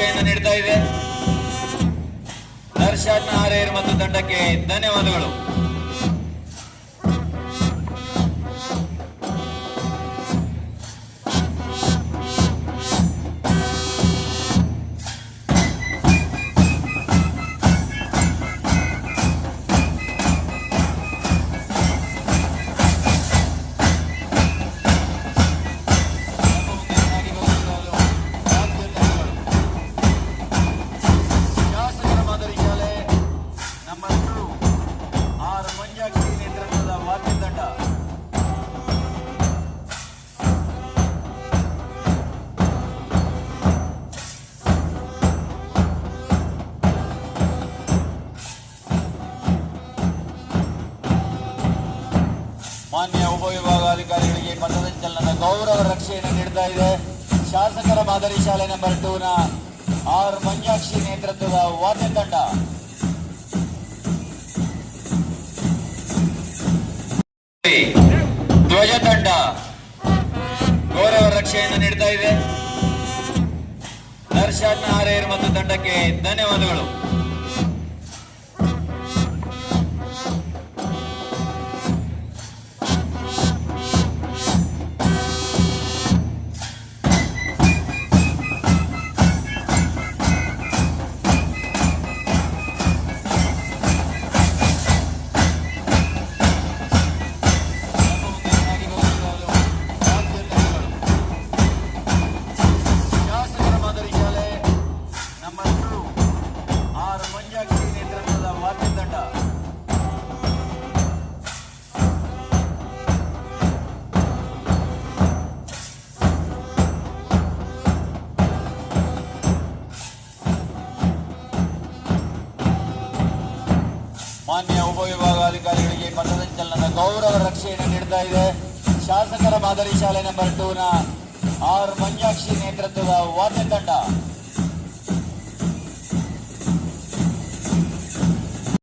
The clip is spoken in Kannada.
ಶಿಕ್ಷೆಯನ್ನು ನೀಡ್ತಾ ಇದೆ ದರ್ಶನ್ ಆರ್ಯರ್ ಮತ್ತು ತಂಡಕ್ಕೆ ಧನ್ಯವಾದಗಳು. ಮಾನ್ಯ ಉಪವಿಭಾಗಾಧಿಕಾರಿಗಳಿಗೆ ಪಥಸಂಚಲನದ ಗೌರವ ರಕ್ಷೆಯನ್ನು ನೀಡ್ತಾ ಇದೆ. ಶಾಸಕರ ಮಾದರಿ ಶಾಲೆ ನಂಬರ್ ಟೂ ನ ಆರ್ ಮಂಜಾಕ್ಷಿ ನೇತೃತ್ವದ ವಾದ್ಯ ತಂಡ. ಧ್ವಜ ತಂಡ ಗೌರವ ರಕ್ಷೆಯನ್ನು ನೀಡ್ತಾ ಇದೆ. ದರ್ಶನ್ ಆರೇರ್ ಮತ್ತು ತಂಡಕ್ಕೆ ಧನ್ಯವಾದಗಳು. ಮಾನ್ಯ ಉಪವಿಭಾಗಾಧಿಕಾರಿಗಳಿಗೆ ಪಥಸಂಚಲನದ ಗೌರವ ರಕ್ಷೆಯನ್ನು ನೀಡ್ತಾ ಇದೆ. ಶಾಸಕರ ಮಾದರಿ ಶಾಲೆ ನಂಬರ್ ಟೂ ನ ಆರ್ ಮಂಜಾಕ್ಷಿ ನೇತೃತ್ವದ ವಾದ್ಯ ತಂಡ